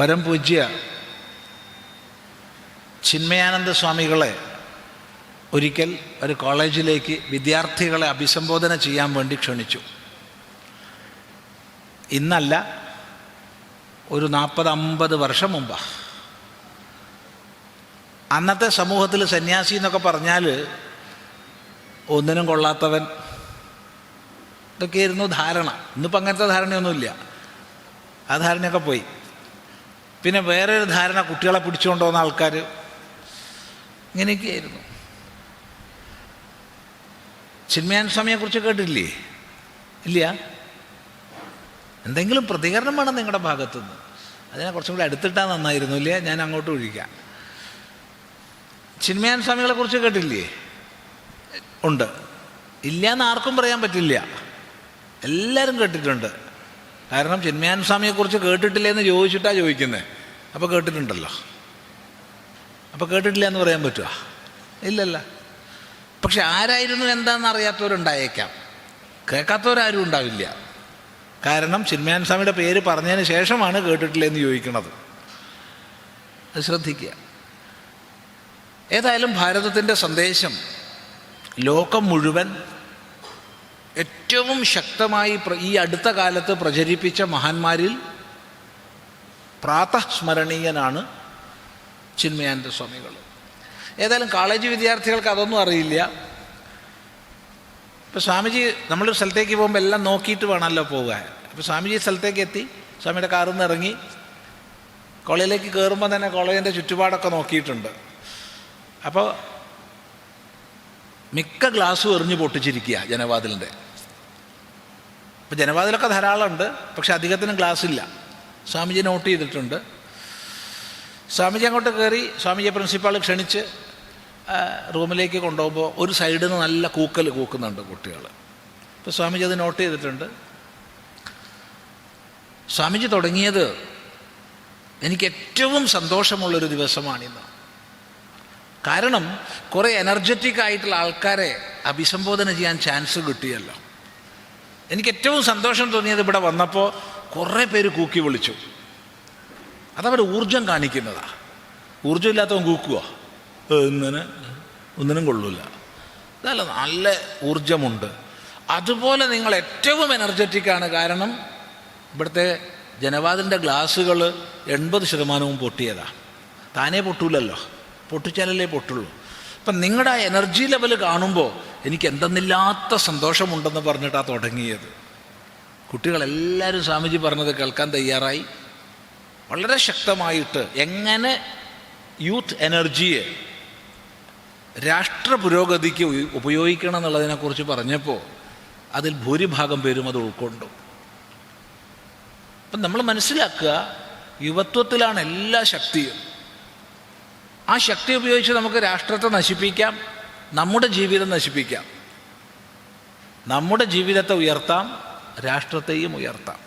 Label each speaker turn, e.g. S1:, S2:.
S1: പരംപൂജ്യ ചിന്മയാനന്ദ സ്വാമികളെ ഒരിക്കൽ ഒരു കോളേജിലേക്ക് വിദ്യാർത്ഥികളെ അഭിസംബോധന ചെയ്യാൻ വേണ്ടി ക്ഷണിച്ചു. ഇന്നല്ല ഒരു നാൽപ്പത് അമ്പത് വർഷം മുമ്പ്. അന്നത്തെ സമൂഹത്തിൽ സന്യാസി എന്നൊക്കെ പറഞ്ഞാൽ ഒന്നിനും കൊള്ളാത്തവൻ ഇതൊക്കെയായിരുന്നു ധാരണ. ഇന്നിപ്പോൾ അങ്ങനത്തെ ധാരണയൊന്നുമില്ല. ആ ധാരണയൊക്കെ പോയി. പിന്നെ വേറൊരു ധാരണ കുട്ടികളെ പിടിച്ചുകൊണ്ട് പോകുന്ന ആൾക്കാർ ഇങ്ങനെയൊക്കെയായിരുന്നു. ചിന്മയാൻ സ്വാമിയെക്കുറിച്ച് കേട്ടില്ലേ ഇല്ല? എന്തെങ്കിലും പ്രതികരണം വേണം നിങ്ങളുടെ ഭാഗത്തുനിന്ന്. അതിനെ കുറച്ചും കൂടി അടുത്തിട്ടാൽ നന്നായിരുന്നു ഇല്ലേ? ഞാൻ അങ്ങോട്ട് ഒഴിക്കാം. ചിന്മയാൻ സ്വാമികളെ കുറിച്ച് കേട്ടില്ലേ? ഉണ്ട്. ഇല്ല എന്ന് ആർക്കും പറയാൻ പറ്റില്ല. എല്ലാവരും കേട്ടിട്ടുണ്ട്. കാരണം ചിന്മയാൻ സ്വാമിയെക്കുറിച്ച് കേട്ടിട്ടില്ല എന്ന് ചോദിച്ചിട്ടാണ് ചോദിക്കുന്നത് അപ്പോൾ കേട്ടിട്ടുണ്ടല്ലോ. അപ്പോൾ കേട്ടിട്ടില്ല എന്ന് പറയാൻ പറ്റുമോ ഇല്ലല്ല. പക്ഷെ ആരായിരുന്നു എന്താണെന്ന് അറിയാത്തവരുണ്ടായേക്കാം. കേൾക്കാത്തവരാരും ഉണ്ടാവില്ല. കാരണം ചിന്മയാൻ സ്വാമിയുടെ പേര് പറഞ്ഞതിന് ശേഷമാണ് കേട്ടിട്ടില്ല എന്ന് ചോദിക്കുന്നത് അത് ശ്രദ്ധിക്കുക. ഏതായാലും ഭാരതത്തിന്റെ സന്ദേശം ലോകം മുഴുവൻ ഏറ്റവും ശക്തമായി ഈ അടുത്ത കാലത്ത് പ്രചരിപ്പിച്ച മഹാന്മാരിൽ പ്രാതസ്മരണീയനാണ് ചിന്മയാനന്ദ സ്വാമികൾ. ഏതായാലും കോളേജ് വിദ്യാർത്ഥികൾക്ക് അതൊന്നും അറിയില്ല. ഇപ്പോൾ സ്വാമിജി നമ്മളൊരു സ്ഥലത്തേക്ക് പോകുമ്പോൾ എല്ലാം നോക്കിയിട്ട് വേണമല്ലോ പോകാൻ അപ്പോൾ സ്വാമിജി സ്ഥലത്തേക്ക് എത്തി സ്വാമിയുടെ കാറിൽ നിന്ന് ഇറങ്ങി കോളേജിലേക്ക് കയറുമ്പോൾ തന്നെ കോളേജിന്റെ ചുറ്റുപാടൊക്കെ നോക്കിയിട്ടുണ്ട്. അപ്പോൾ മിക്ക ഗ്ലാസ്സും എറിഞ്ഞ് പൊട്ടിച്ചിരിക്കുക ജനവാതിലിന്റെ ഇപ്പോൾ ജനവാതിലൊക്കെ ധാരാളമുണ്ട് പക്ഷെ അധികത്തിന് ഗ്ലാസ് ഇല്ല സ്വാമിജി നോട്ട് ചെയ്തിട്ടുണ്ട്. സ്വാമിജി അങ്ങോട്ട് കയറി സ്വാമിജിയെ പ്രിൻസിപ്പാൾ ക്ഷണിച്ച് റൂമിലേക്ക് കൊണ്ടുപോകുമ്പോൾ ഒരു സൈഡിൽ നിന്ന് നല്ല കൂക്കൽ കൂക്കുന്നുണ്ട് കുട്ടികൾ അപ്പോൾ സ്വാമിജി അത് നോട്ട് ചെയ്തിട്ടുണ്ട്. സ്വാമിജി തുടങ്ങിയത് എനിക്ക് ഏറ്റവും സന്തോഷമുള്ളൊരു ദിവസമാണിന്ന്. കാരണം കുറേ എനർജറ്റിക് ആയിട്ടുള്ള ആൾക്കാരെ അഭിസംബോധന ചെയ്യാൻ ചാൻസ് കിട്ടിയല്ലോ. എനിക്ക് ഏറ്റവും സന്തോഷം തോന്നിയത് ഇവിടെ വന്നപ്പോൾ കുറേ പേര് കൂക്കി വിളിച്ചു. അതവർ ഊർജം കാണിക്കുന്നതാ. ഊർജം ഇല്ലാത്തവൻ കൂക്കുവോ ഒന്നിന് ഒന്നിനും കൊള്ളൂല. അതല്ല നല്ല ഊർജമുണ്ട് അതുപോലെ നിങ്ങൾ ഏറ്റവും എനർജറ്റിക് ആണ്. കാരണം ഇവിടുത്തെ ജനവാദിന്റെ ഗ്ലാസ്സുകൾ എൺപത് ശതമാനവും പൊട്ടിയതാ. താനേ പൊട്ടൂലല്ലോ. പൊട്ടിച്ചാലല്ലേ പൊട്ടുള്ളൂ. അപ്പം നിങ്ങളുടെ ആ എനർജി ലെവൽ കാണുമ്പോൾ എനിക്ക് എന്തെന്നില്ലാത്ത സന്തോഷമുണ്ടെന്ന് പറഞ്ഞിട്ടാണ് തുടങ്ങിയത്. കുട്ടികളെല്ലാവരും സ്വാമിജി പറഞ്ഞത് കേൾക്കാൻ തയ്യാറായി. വളരെ ശക്തമായിട്ട് എങ്ങനെ യൂത്ത് എനർജിയെ രാഷ്ട്ര പുരോഗതിക്ക് ഉപയോഗിക്കണം എന്നുള്ളതിനെക്കുറിച്ച് പറഞ്ഞപ്പോൾ അതിൽ ഭൂരിഭാഗം പേരും അത് ഉൾക്കൊണ്ടു. അപ്പം നമ്മൾ മനസ്സിലാക്കുക യുവത്വത്തിലാണ് എല്ലാ ശക്തിയും. ആ ശക്തി ഉപയോഗിച്ച് നമുക്ക് രാഷ്ട്രത്തെ നശിപ്പിക്കാം നമ്മുടെ ജീവിതം നശിപ്പിക്കാം. നമ്മുടെ ജീവിതത്തെ ഉയർത്താം രാഷ്ട്രത്തെയും ഉയർത്താം.